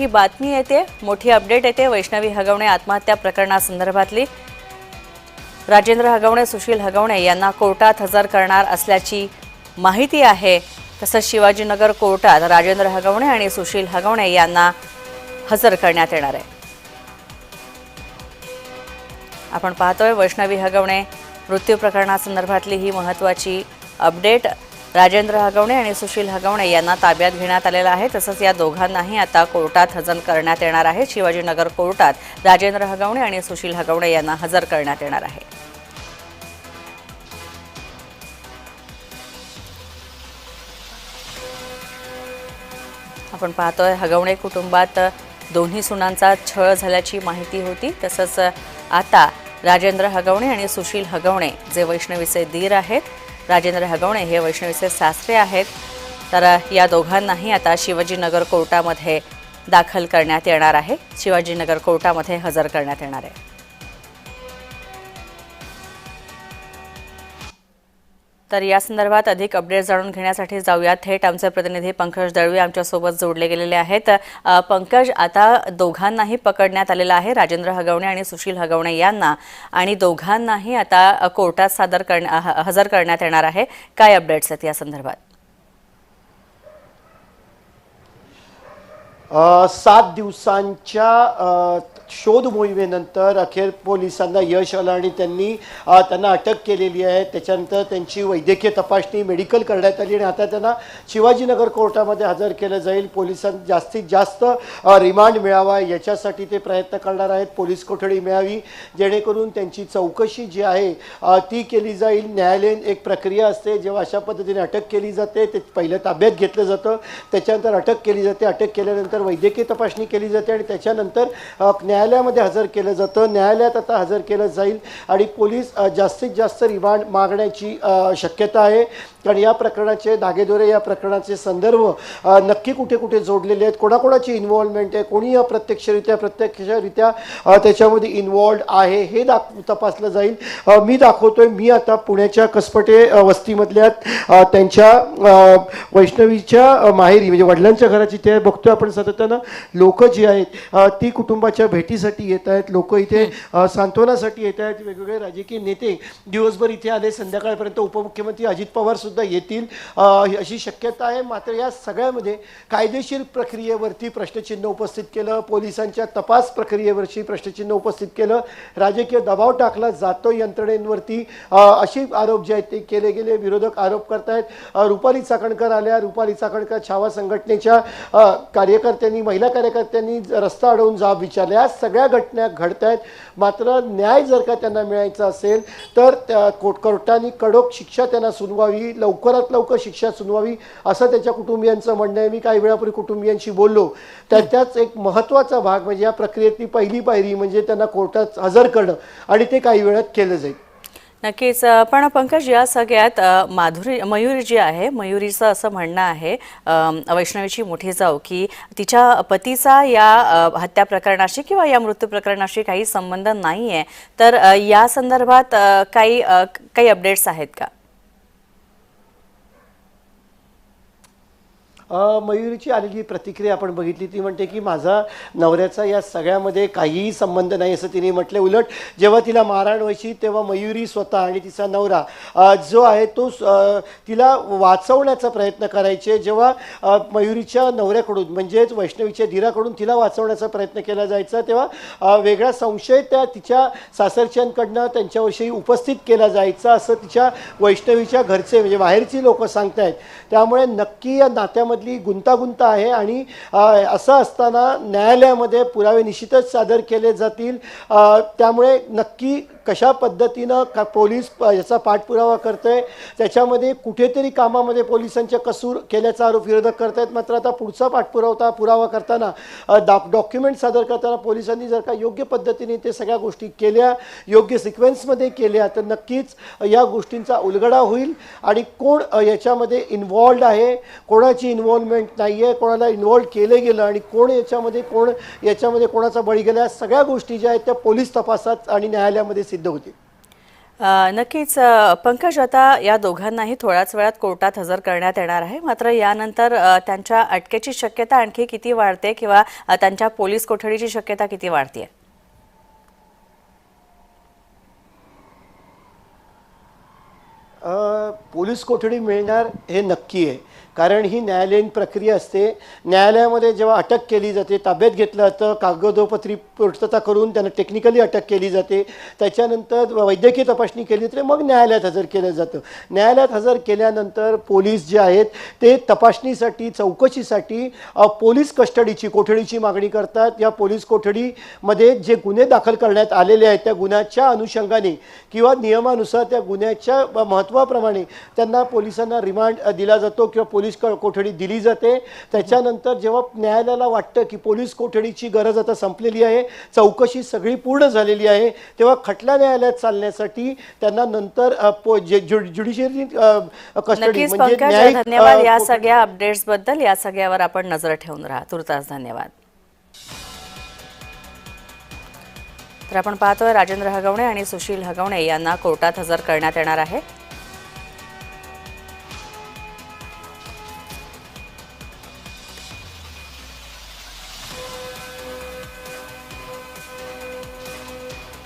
मोठी बातमी येते. मोठी अपडेट येते. वैष्णवी हगवणे आत्महत्या प्रकरणासंदर्भातली. राजेंद्र हगवणे सुशील हगवणे यांना कोर्टात हजर करणार असल्याची माहिती आहे. तसंच शिवाजीनगर कोर्टात राजेंद्र हगवणे आणि सुशील हगवणे यांना हजर करण्यात येणार आहे. आपण पाहतोय वैष्णवी हगवणे मृत्यू प्रकरणासंदर्भातली ही महत्त्वाची अपडेट. राजेंद्र हगवणे आणि सुशील हगवणे यांना ताब्यात घेण्यात आलेलं आहे. तसंच या दोघांनाही आता कोर्टात हजर करण्यात येणार आहे. शिवाजीनगर कोर्टात राजेंद्र हगवणे आणि सुशील हगवणे यांना हजर करण्यात येणार आहे. आपण पाहतोय हगवणे कुटुंबात दोन्ही सुनांचा छळ झाल्याची माहिती होती. तसंच आता राजेंद्र हगवणे आणि सुशील हगवणे जे वैष्णवीचे दीर आहेत राजेंद्र हगवणे हे वैष्णवीचे सासरे आहेत. तर या दोघांनाही आता शिवाजीनगर कोर्टामध्ये दाखल करण्यात येणार आहे. शिवाजीनगर कोर्टामध्ये हजर करण्यात येणार आहे. तर या संदर्भात अधिक अपडेट जाणून घेण्यासाठी जाऊया थेट आमचे प्रतिनिधी पंकज दळवी आमच्यासोबत जोडले गेलेले आहेत. पंकज आता दोघांनाही पकडण्यात आलेलं आहे राजेंद्र हगवणे आणि सुशील हगवणे यांना. आणि दोघांनाही आता कोर्टात सादर करण्या ह- हजर करण्यात येणार आहे. काय अपडेट्स आहेत या संदर्भात? सात दिवसांच्या शोध मोहिमेनंतर अखेर पोलिसांना यश आलं आणि त्यांनी त्यांना अटक केलेली आहे. त्याच्यानंतर त्यांची वैद्यकीय तपासणी मेडिकल करण्यात आली आणि आता त्यांना शिवाजीनगर कोर्टामध्ये हजर केलं जाईल. पोलिसांना जास्तीत जास्त रिमांड मिळावा याच्यासाठी ते प्रयत्न करणार आहेत. पोलीस कोठडी मिळावी जेणेकरून त्यांची चौकशी जी आहे ती केली जाईल. न्यायालयीन एक प्रक्रिया असते जेव्हा अशा पद्धतीने अटक केली जाते ते पहिलं ताब्यात घेतलं जातं. त्याच्यानंतर अटक केली जाते. अटक केल्यानंतर वैद्यकीय तपासणी केली जाते आणि त्याच्यानंतर न्यायालयामध्ये हजर केलं जातं. न्यायालयात आता हजर केलं जाईल आणि पोलीस जास्तीत जास्त रिमांड मागण्याची शक्यता आहे. कारण या प्रकरणाचे धागेदोरे या प्रकरणाचे संदर्भ नक्की कुठे कुठे जोडलेले आहेत कोणाकोणाची इन्व्हॉल्वमेंट आहे कोणी अप्रत्यक्षरित्या प्रत्यक्षरित्या त्याच्यामध्ये इन्व्हॉल्ड आहे हे दाख तपासलं जाईल. मी दाखवतोय मी आता पुण्याच्या कसपटे वस्तीमधल्या त्यांच्या वैष्णवीच्या माहेरी म्हणजे वडिलांच्या घराची ते बघतोय आपण सातत्यानं लोक जी आहेत ती कुटुंबाच्या भेटीसाठी येत आहेत लोक इथे सांत्वनासाठी येत आहेत. वेगवेगळे राजकीय नेते दिवसभर इथे आले संध्याकाळपर्यंत उपमुख्यमंत्री अजित पवार सुद्धा येतील. अशी शक्यता आहे. मात्र या सगळ्यामध्ये कायदेशीर प्रक्रियेवरती प्रश्नचिन्ह उपस्थित केलं पोलिसांच्या तपास प्रक्रियेवरची प्रश्नचिन्ह उपस्थित केलं राजकीय दबाव टाकला जातो यंत्रणेंवरती असे अशी आरोप जे आहेत ते केले गेले. विरोधक आरोप करतायत. रुपाली चाकणकर आल्या. रुपाली चाकणकर छावा संघटनेच्या कार्यकर्त्या कार्यकर्त्यांनी महिला कार्यकर्त्यांनी रस्ता अडवून जाब विचारल्या सगळ्या घटना घडत आहेत मात्र न्याय जर का त्यांना मिळायचा असेल तर त्या कोर्ट कोर्टाने कडक शिक्षा त्यांना सुनवावी लवकरात लवकर शिक्षा सुनवावी असं त्याच्या कुटुंबियांचं म्हणणं आहे. मी काही वेळापूर्वी कुटुंबियांशी बोललो. त्याच्याच एक महत्त्वाचा भाग म्हणजे या प्रक्रियेतली पहिली पायरी म्हणजे त्यांना कोर्टात हजर करणं आणि ते काही वेळात केलं जाईल. नक्कीच पण पंकज या सगळ्यात माधुरी मयुरी जी आहे मयुरीचं असं म्हणणं आहे वैष्णवीची मोठी जाऊ की तिच्या पतीचा या हत्या प्रकरणाशी किंवा या मृत्यू प्रकरणाशी काही संबंध नाही आहे तर या संदर्भात काही काही अपडेट्स आहेत का? मयुरीची आलेली प्रतिक्रिया आपण बघितली ती म्हणते की माझा नवऱ्याचा या सगळ्यामध्ये काहीही संबंध नाही असं तिने म्हटले. उलट जेव्हा तिला मारहाण व्हायची तेव्हा मयुरी स्वतः आणि तिचा नवरा जो आहे तो तिला वाचवण्याचा प्रयत्न करायचे. जेव्हा मयुरीच्या नवऱ्याकडून म्हणजेच वैष्णवीच्या धीराकडून तिला वाचवण्याचा प्रयत्न केला जायचा तेव्हा वेगळा संशय त्या तिच्या सासरच्यांकडनं त्यांच्याविषयी उपस्थित केला जायचा असं तिच्या वैष्णवीच्या घरचे म्हणजे बाहेरची लोक सांगतायत. त्यामुळे नक्की या नात्यामध्ये त्याच्यामधली गुंतागुंत आहे आणि असं असताना न्यायालयामध्ये पुरावे निश्चितच सादर केले जातील. त्यामुळे नक्की कशा पद्धतीनं का पोलीस प- याचा पाठपुरावा करतोय त्याच्यामध्ये कुठेतरी कामामध्ये पोलिसांच्या कसूर केल्याचा आरोप विरोधक आहेत मात्र आता पुढचा पाठपुरावता पुरावा करताना डा डॉक्युमेंट सादर करताना पोलिसांनी जर का योग्य पद्धतीने ते सगळ्या गोष्टी केल्या योग्य सिक्वेन्समध्ये केल्या तर नक्कीच या गोष्टींचा उलगडा होईल. आणि कोण याच्यामध्ये इन्वॉल्ड आहे कोणाची इन्व्हॉल्वमेंट नाही आहे कोणाला इन्वॉल्व केलं गेलं आणि कोण याच्यामध्ये कोण याच्यामध्ये कोणाचा बळी गेला सगळ्या गोष्टी ज्या आहेत त्या पोलीस तपासात आणि न्यायालयामध्ये सिद्ध होतील? अ, नक्कीच. पंकज आता या दोघांनाही थोड्याच वेळात कोर्टात हजर करण्यात येणार आहे. मात्र यानंतर त्यांच्या अटकेची शक्यता आणखी किती वाढते किंवा त्यांच्या पोलीस कोठडीची शक्यता किती वाढते अ, पोलीस कोठडी मिळणार हे नक्की आहे. कारण ही न्यायालयीन प्रक्रिया असते. न्यायालयामध्ये जेव्हा अटक केली जाते ताब्यात घेतलं जातं कागदोपत्री पूर्तता करून त्यांना टेक्निकली अटक केली जाते. त्याच्यानंतर वैद्यकीय तपासणी केली तर मग न्यायालयात हजर केलं जातं. न्यायालयात हजर केल्यानंतर पोलीस जे आहेत ते तपासणीसाठी चौकशीसाठी पोलीस कस्टडीची कोठडीची मागणी करतात. या पोलीस कोठडीमध्ये जे गुन्हे दाखल करण्यात आलेले आहेत त्या गुन्ह्याच्या अनुषंगाने किंवा नियमानुसार त्या गुन्ह्याच्या महत्त्वाप्रमाणे त्यांना पोलिसांना रिमांड दिला जातो किंवा पोलीस क- कोठडी दिली जाते. त्याच्यानंतर जेव्हा न्यायालयाला वाटतं की पोलीस कोठडीची गरज आता संपलेली आहे चौकशी सगळी पूर्ण झालेली आहे तेव्हा खटला न्यायालयात चालण्यासाठी त्यांना नंतर ज्युडिशियरी कस्टडी म्हणजे धन्यवाद या सगळ्या अपडेट्सबद्दल. या सगळ्यावर आपण नजर ठेवून राहा. तुर्तास धन्यवाद. तर आपण पाहतोय राजेंद्र हगवणे आणि सुशील हगवणे यांना कोर्टात हजर करण्यात येणार आहे.